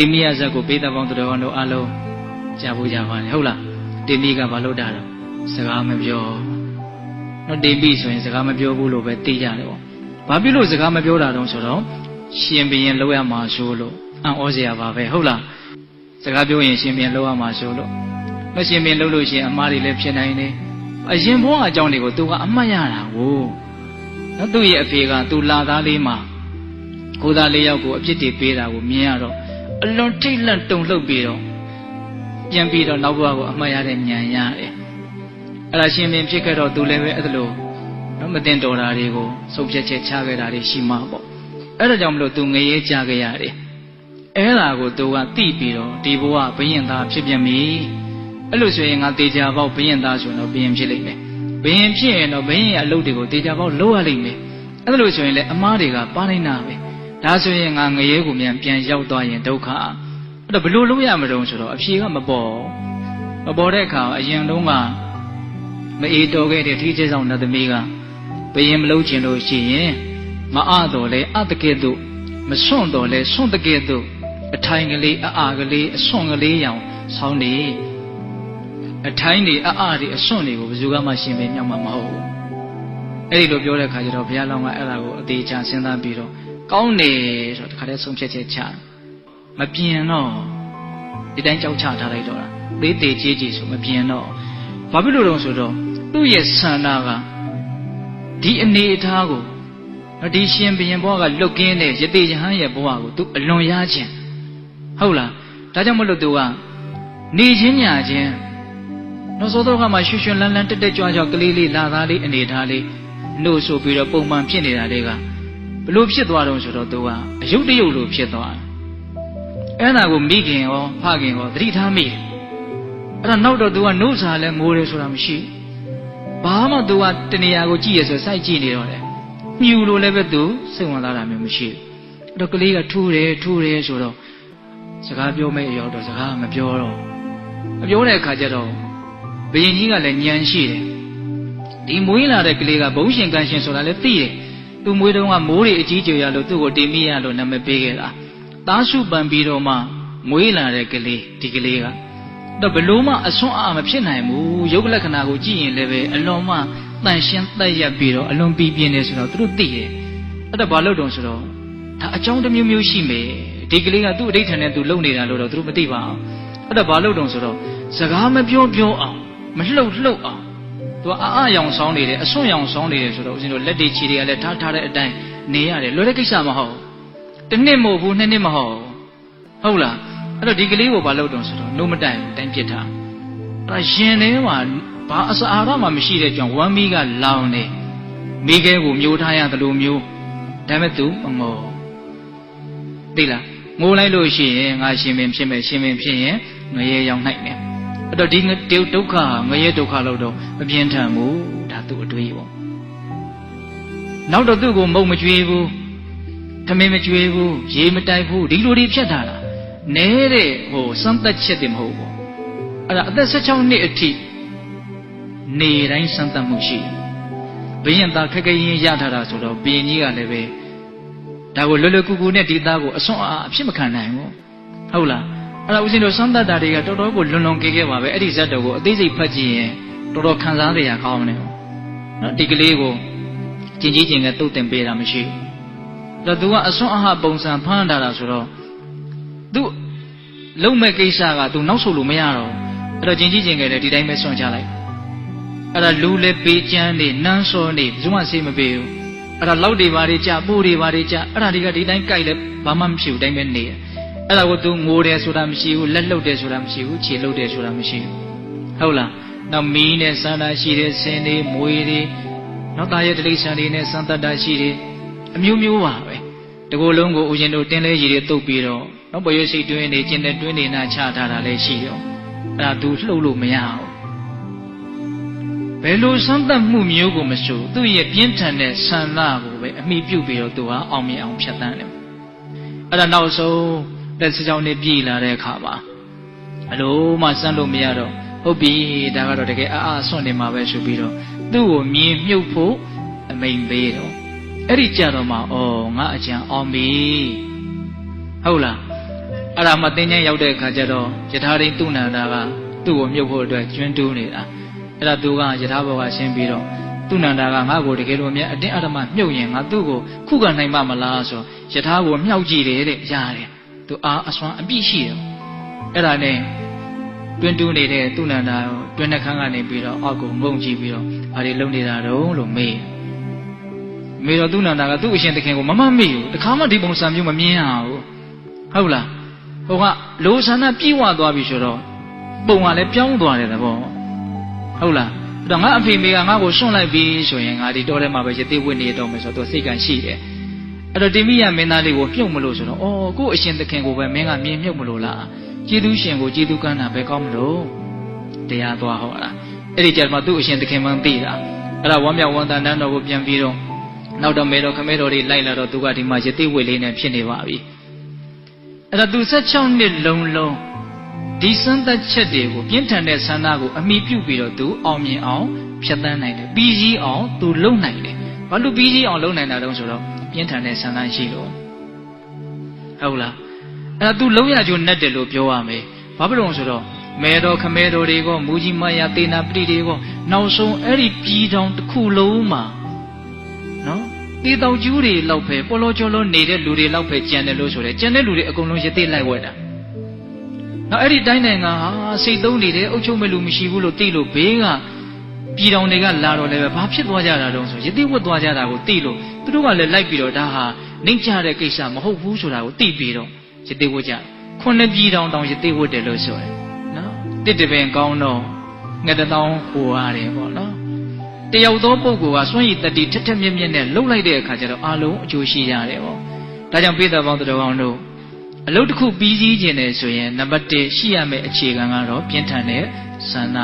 တိမိယဇက်ကိုပေးတဲ့ပေါင်းတော်ကောင်းတို့အားလုံးကြားဖို့ကြပါလေဟုတ်လားတိမိကဘာလို့တာတော့စကားမပြောတော့တိမိဆိုရင်စကားမပြောဘူးလို့ပဲသိကြတယ်ပေါ့ဘာဖြစ်လို့စကားမပြောတာတုံးဆိုတော့ရှင်ဘရင်လောက်ရမှာဆိုလို့အံ့ဩစရာပါပဲဟုတ်လားစကားပြောရင်ရှင်ဘရင်လောက်ရမှာဆိုလို့မရှင်ဘရင်လောက်လို့ရှိရင်အမားတွေလည်းဖြစ်နိုင်တယ်အရင်ဘဝအကြောင်းတွေကိုသူကအမှတ်ရတာကိုနော်သူ့ရဲ့အဖေကသူလာသားလေးမှာကိုသားလေးယောက်ကိုအပြစ်တွေပေးတာကိုမြင်ရတော့ အလွန်ထိတ်လန့်တုန်လှုပ်ပြီးတော့ပြန်ပြီးတော့နောက်ဘဝကိုအမှတ်ရတဲ့ဉာဏ်ရတယ်အဲ့ဒါရှင်ဘရင်ဖြစ်ခဲ့တော့သူလည်းပဲအဲ့လိုနော်မတင်တော်တာတွေကိုဆုံးဖြတ်ချက်ချခဲ့တာတွေရှိမှာပေါ့အဲ့ဒါကြောင့်မလို့သူငရေကြခဲ့ရတယ်အဲ့ဒါကိုသူကသိပြီးတော့ဒီဘဝဘယင်သားဖြစ်ပြန်ပြီအဲ့လိုဆိုရင်ငါတေချာပေါက်ဘယင်သားဆိုရင်တော့ဘယင်ဖြစ်လိမ့်မယ်ဘယင်ဖြစ်ရင်တော့ဘယင်ရဲ့အလုပ်တွေကိုတေချာပေါက်လုပ်ရလိမ့်မယ်အဲ့လိုဆိုရင်လည်းအမားတွေကပါနိုင်တာပဲ ဒါဆိုရင်ငါငရေကိုမြန်ပြန်ရောက်သွားရင်ဒုက္ခအဲ့တော့ဘလို့လုပ်ရမလို့ဆိုတော့အဖြေကမပေါ်မပေါ်တဲ့အခါအရင်တုန်းကမအေးတော်ခဲ့တဲ့ထိကျဆောင်နတ်သမီးကဘယင်မလုပ်ချင်လို့ရှိရင်မအတော်လဲအတကဲ့သို့မစွန့်တော်လဲစွန့်တကဲ့သို့အထိုင်ကလေးအအာကလေးအစွန့်ကလေးရောင်ဆောင်းနေအထိုင်တွေအအာတွေအစွန့်တွေကိုဘယ်သူကမှရှင်ပင်မြောက်မှာမဟုတ်ဘူးအဲ့ဒီလိုပြောတဲ့ခါကျတော့ဘုရားလောင်းကအဲ့ဒါကိုအသေးချာစဉ်းစားပြီးတော့ ကောင်းတယ်ဆိုတော့တခါတည်းဆုံးဖြတ်ချက်ချမပြင်းတော့ဒီတိုင်းကြောက်ချထားလိုက်တော့တာသေးသေးကြီးကြီးဆိုမပြင်းတော့ဘာဖြစ်လို့လဲဆိုတော့သူ့ရဲ့ဆန္ဒကဒီအနေအထားကိုဒီရှင်ဘရင်ဘဝကလွတ်ကင်းတဲ့ယတိယဟန်ရဲ့ဘဝကိုသူအလွန်ရခြင်းဟုတ်လားဒါကြောင့်မလို့သူကနေချင်းညာချင်းနောက်စောတော့ကမှရွှွှွှွလန်းလန်းတက်တက်ကြွကြွကလေးလေးလာသားလေးအနေထားလေးနှုတ်ဆိုပြီးတော့ပုံမှန်ဖြစ်နေတာတွေက ဘလို့ဖြစ်သွားတော့ဆိုတော့သူကအယုတ်တယုတ်လိုဖြစ်သွားတယ်အဲ့ဒါကိုမိခင်ရောဖခင်ရောသတိထားမိတယ်အဲ့ဒါနောက်တော့သူကနှုတ်စာလဲငိုတယ်ဆိုတာမရှိဘာမှသူကတနေရာကိုကြည့်ရဆိုစိုက်ကြည့်နေတော့တယ်မြူလို့လည်းပဲသူစိတ်ဝင်စားတာမျိုးမရှိဘူးအဲ့တော့ကလေးကထူးတယ်ထူးတယ်ဆိုတော့စကားပြောမဲ့အရောက်တော့စကားမပြောတော့မပြောတဲ့အခါကျတော့ဘယင်ကြီးကလည်းညံရှိတယ်ဒီမွေးလာတဲ့ကလေးကဘုံရှင်ကန်ရှင်ဆိုတာလည်းသိတယ် သူမွေးတုန်းကမိုးတွေအကြီးကျယ်ရလို့သူ့ကိုတင်မိရလို့နာမည်ပေးခဲ့တာသားစုပန်ပြီးတော့မှမွေးလာတဲ့ကလေးဒီကလေးကတော့ဘလို့မှအဆွမ်းအားမဖြစ်နိုင်ဘူးယုတ်လက္ခဏာကိုကြည့်ရင်လည်းပဲအလွန်မှတန်ရှင်းသက်ရက်ပြီးတော့အလွန်ပြီးပြင်းနေဆိုတော့သူတို့သိတယ်အဲ့ဒါဘာလို့တုံဆိုတော့ဒါအကြောင်းတစ်မျိုးမျိုးရှိမယ်ဒီကလေးကသူ့အဋိဌာန်နဲ့သူလုံနေတာလို့တော့သူတို့မသိပါဘူးအဲ့ဒါဘာလို့တုံဆိုတော့စကားမပြောပြောအောင်မလှုပ်လှုပ်အောင် သူကအအရောင်ဆောင်းနေတယ်အဆွန့်ရောင်ဆောင်းနေတယ်ဆိုတော့ဦးဇင်းတို့လက်တွေခြေတွေကလည်းထားထားတဲ့အတိုင်းနေရတယ်လွယ်တဲ့ကိစ္စမဟုတ်တစ်နှစ်မဟုတ်ဘူးနှစ်နှစ်မဟုတ်ဟုတ်လားအဲ့တော့ဒီကလေးကိုဘာလုပ်တုံဆိုတော့နှုတ်မတိုင်တိုင်းပြစ်ထားအဲ့ဒါရင်ထဲမှာဘာအစာအာဟာရမှမရှိတဲ့ကြောင့်ဝမ်းမီးကလောင်နေမိခဲကိုမျိုးထားရတယ်လို့မျိုးဒါမဲ့သူမငေါသိလားငိုလိုက်လို့ရှိရင်ငါရှင်ပင်ဖြစ်မယ်ရှင်ပင်ဖြစ်ရင်ငရေရောက်နိုင်တယ် အဲ့တော့ဒီဒုက္ခငရေဒုက္ခလို့တော့မပြင်းထန်ဘူးဒါသူ့အတွေးပေါ့နောက်တော့သူ့ကိုမုံမကြွေးဘူးထမင်းမကြွေးဘူးရေမတိုက်ဘူးဒီလိုတွေဖြတ်ထားတာနဲတဲ့ဟိုစမ်းသက်ချက်တွေမဟုတ်ဘူးအဲ့ဒါအသက်16နှစ်အထိနေတိုင်းစမ်းသပ်မှုရှိတယ်ဘယင်သားခက်ခဲရင်ရထားတာဆိုတော့ဘယင်ကြီးကလည်းပဲဒါကိုလွယ်လွယ်ကူကူနဲ့ဒီသားကိုအစွန်းအားအဖြစ်မခံနိုင်ဘူးဟုတ်လား အဲ့ဒါဦးဇင်းတို့စမ်းသပ်တာတွေကတော်တော်ကိုလွန်လွန်ကဲကဲပါပဲအဲ့ဒီဇတ်တော်ကိုအသေးစိတ်ဖတ်ကြည့်ရင်တော်တော်ခံစားရကောင်းတယ်နော်ဒီကလေးကိုကျင်ကြီးကျင်ကတုတ်တင်ပေးတာမရှိဘူးတော့သူကအစွန်းအားပုံစံဖမ်းထားတာဆိုတော့သူလုံးမဲ့ကိစ္စကသူနောက်ဆုတ်လို့မရတော့အဲ့တော့ကျင်ကြီးကျင်ကလည်းဒီတိုင်းပဲဆွန့်ချလိုက်အဲ့ဒါလူလည်းပေးချမ်းနေနန်းစောနေဘယ်သူမှဆေးမပေးဘူးအဲ့ဒါလောက်တွေပါတွေကြပိုးတွေပါတွေကြအဲ့ဒါတွေကဒီတိုင်းကြိုက်လဲဘာမှမဖြစ်ဘူးတိုင်းပဲနေတယ် အဲ့ဒါကို तू ငိုတယ်ဆိုတာမရှိဘူးလက်လှုပ်တယ်ဆိုတာမရှိဘူးခြေလှုပ်တယ်ဆိုတာမရှိဘူးဟုတ်လားနောက်မီးနဲ့စန္ဒာရှိတယ်ဆင်းတွေမွေတွေနောက်သားရဲ့တိရစ္ဆာန်တွေနဲ့စံတတ္တာရှိတယ်အမျိုးမျိုးပါပဲတကူလုံးကိုဦးဇင်းတို့တင်းလဲရည်တွေတုပ်ပြီးတော့နောက်ပရွေးစိတ်တွင်းနေကျင်တဲ့တွင်းနေနာချထားတာလည်းရှိရောအဲ့ဒါ तू လှုပ်လို့မရဘူးဘယ်လိုစမ်းသပ်မှုမျိုးကိုမဆိုသူ့ရဲ့ပြင်းထန်တဲ့ဆန္ဒကိုပဲအမိပြုတ်ပြီးတော့သူဟာအောင်မြင်အောင်ဖြတ်တန်းတယ်အဲ့ဒါနောက်ဆုံး လက်စကြောင်းနဲ့ပြည်လာတဲ့အခါမှာအလိုမှစမ်းလို့မရတော့ဟုတ်ပြီဒါကတော့တကယ်အာအာဆွန့်နေမှာပဲဆိုပြီးတော့သူ့ကိုမြင်မြုပ်ဖို့အမိန်ပေးတော့အဲ့ဒီကြတော့မှဩငါအကြံအောင်ပြီဟုတ်လားအဲ့ဒါမှသင်္ချမ်းရောက်တဲ့အခါကျတော့ယထာရိတုဏန္ဒာကသူ့ကိုမြုပ်ဖို့အတွက်ကျွန်းတူးနေတာအဲ့ဒါသူကယထာဘောကရှင်းပြီးတော့တုဏန္ဒာကငါ့ကိုတကယ်လို့အမြတ်အတင်းအဓမ္မမြုပ်ရင်ငါသူ့ကိုခုခံနိုင်မှာမလားဆိုယထာကိုမြှောက်ကြည့်တယ်တဲ့ရတယ် သူအားအစွမ်းအပြည့်ရှိတယ်အဲ့ဒါနဲ့တွင်းတူးနေတဲ့တုဏန္ဒာကိုတွင်းနှခမ်းကနေပြီးတော့အောက်ကိုငုံကြည့်ပြီးတော့ဘာတွေလုပ်နေတာတုံးလို့မေးမေတော့တုဏန္ဒာကသူ့အရှင်သခင်ကိုမမမေ့ဘူးတခါမှဒီပုံစံမျိုးမမြင်ရဘူးဟုတ်လားဟိုကလိုဆန္ဒပြည့်ဝသွားပြီဆိုတော့ပုံကလည်းပြောင်းသွားတယ်သဘောဟုတ်လားအဲ့တော့ငါအဖေမေကငါ့ကိုစွန့်လိုက်ပြီဆိုရင်ငါဒီတောထဲမှာပဲရသေးဝိနေတော့မယ်ဆိုတော့သူစိတ်ကရှိတယ် အဲ့တော့တိမိယမင်းသားလေးကိုမြုပ်မလို့ဆိုတော့အော်ကို့အရှင်သခင်ကိုပဲမင်းကမြင်မြုပ်မလို့လားကျေးဇူးရှင်ကိုကျေးဇူးကမ်းတာပဲကောင်းမလို့တရားသွားဟောတာအဲ့ဒီကြမှာသူ့အရှင်သခင်မှန်းသိတာအဲ့ဒါဝမ်းမြောက်ဝမ်းသာနန်းတော်ကိုပြန်ပြီးတော့နောက်တော့မေတော်ခမဲတော်တွေလိုက်လာတော့သူကဒီမှာရသေးဝိလေးနဲ့ဖြစ်နေပါပြီအဲ့ဒါသူ16နှစ်လုံးလုံးဒီစမ်းသက်ချက်တွေကိုပြင်းထန်တဲ့ဆန္ဒကိုအမိပြုပြီးတော့သူအောင်မြင်အောင်ဖြတ်သန်းနိုင်တယ်ပြီးကြီးအောင်သူလုပ်နိုင်တယ်ဘာလို့ပြီးကြီးအောင်လုပ်နိုင်တာတုံးဆိုတော့ ပြင်းထန်တဲ့ဆန္ဒရှိလို့ဟုတ်လားအဲ့ဒါသူလုံးရကြိုနဲ့တယ်လို့ပြောရမယ်ဘာဖြစ်လို့ဆိုတော့မဲတော်ခမဲတော်တွေကမူကြီးမယသေနာပတိတွေကနောက်ဆုံးအဲ့ဒီပြည်တော်တစ်ခုလုံးမှာနော်တေတောင်ကျူးတွေလောက်ပဲပေါ်လောကျော်လောနေတဲ့လူတွေလောက်ပဲကြံတယ်လို့ဆိုတယ်ကြံတဲ့လူတွေအကုန်လုံးရသေးလိုက်ဝဲတာနောက်အဲ့ဒီတိုင်းနိုင်ငံဟာစိတ်သုံးနေတယ်အုပ်ချုပ်မဲ့လူမရှိဘူးလို့သိလို့ဘေးက ပြည်တော်တွေကလာတော့လည်းပဲဘာဖြစ်သွားကြတာတုံးဆိုရသေးဝတ်သွားကြတာကိုသိလို့သူတို့ကလည်းလိုက်ပြီးတော့ဒါဟာနှိမ့်ချတဲ့ကိစ္စမဟုတ်ဘူးဆိုတာကိုသိပြီးတော့ရသေးဝတ်ကြခုနှစ်ပြည်တော်တောင်ရသေးဝတ်တယ်လို့ဆိုတယ်နော်တစ်တပင်ကောင်းတော့ငှက်တောင်းဟိုရတယ်ပေါ့နော်တယောက်သောပုဂ္ဂိုလ်ကစွန့်ရည်တတိထက်ထက်မြက်မြက်နဲ့လှုပ်လိုက်တဲ့အခါကျတော့အာလုံးအကျိုးရှိရတယ်ပေါ့ဒါကြောင့်ပိဿပေါင်းတော်ကောင်းတို့အလုပ်တစ်ခုပြီးစည်းခြင်းတယ်ဆိုရင်နံပါတ်1ရှိရမယ့်အခြေခံကတော့ပြင်းထန်တဲ့ဆန္ဒ